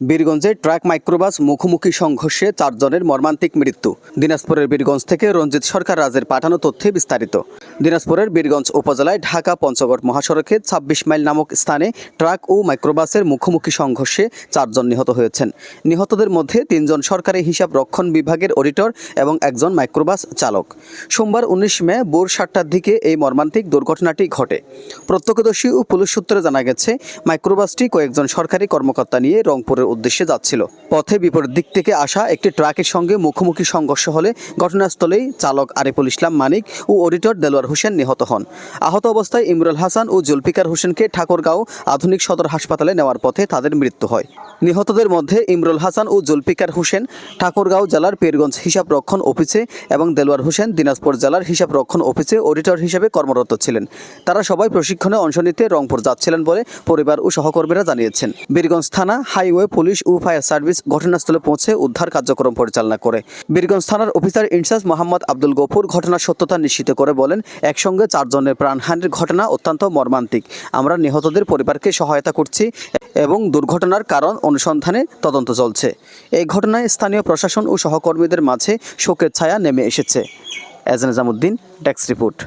বীরগঞ্জে truck microbus মুখোমুখি সংঘর্ষে চারজনের মর্মান্তিক মৃত্যু। দিনাজপুরের বীরগঞ্জ থেকে রঞ্জিত সরকার রাজের পাঠানো তথ্যে বিস্তারিত। দিনাজপুরের বীরগঞ্জ উপজেলায় ঢাকা পঞ্চগড় মহাসড়কে ছাব্বিশ মাইল নামক স্থানে ট্রাক ও মাইক্রোবাসের মুখোমুখি সংঘর্ষে চারজন নিহত হয়েছেন। নিহতদের মধ্যে তিনজন সরকারি হিসাব রক্ষণ বিভাগের অডিটর এবং একজন মাইক্রোবাস চালক। সোমবার উনিশ মে ভোর সাতটার দিকে এই মর্মান্তিক দুর্ঘটনাটি ঘটে। প্রত্যক্ষদর্শী ও পুলিশ সূত্রে জানা গেছে, মাইক্রোবাসটি কয়েকজন সরকারি কর্মকর্তা নিয়ে রংপুরের উদ্দেশ্যে যাচ্ছিল। পথে বিপরীত দিক থেকে আসা একটি ট্রাকের সঙ্গে মুখোমুখি সংঘর্ষ হলে ঘটনাস্থলেই চালক আরিফুল ইসলাম মানিক ও অডিটর দেলোয়ার হোসেন নিহত হন। আহত অবস্থায় ইমরুল হাসান ও জুলফিকার হোসেনকে ঠাকুরগাঁও আধুনিক সদর হাসপাতালে নেওয়ার পথে তাদের মৃত্যু হয়। নিহতদের মধ্যে ইমরুল হাসান ও জুলফিকার হোসেন ঠাকুরগাঁও জেলার পীরগঞ্জ হিসাব রক্ষণ অফিসে এবং দেলোয়ার হোসেন দিনাজপুর জেলার হিসাব রক্ষণ অফিসে অডিটর হিসেবে কর্মরত ছিলেন। তারা সবাই প্রশিক্ষণে অংশ নিতে রংপুর যাচ্ছিলেন বলে পরিবার ও সহকর্মীরা জানিয়েছেন। বীরগঞ্জ থানা হাইওয়ে পুলিশ ও ফায়ার সার্ভিস ঘটনাস্থলে পৌঁছে উদ্ধার কার্যক্রম পরিচালনা করে। বীরগঞ্জ থানার অফিসার ইনচার্জ মোহাম্মদ আব্দুল গফুর ঘটনার সত্যতা নিশ্চিত করে বলেন, একসঙ্গে চারজনের প্রাণহানির ঘটনা অত্যন্ত মর্মান্তিক। আমরা নিহতদের পরিবারকে সহায়তা করছি এবং দুর্ঘটনার কারণ অনুসন্ধানে তদন্ত চলছে। এই ঘটনায় স্থানীয় প্রশাসন ও সহকর্মীদের মাঝে শোকের ছায়া নেমে এসেছে। Ejan Nizamuddin, desk report.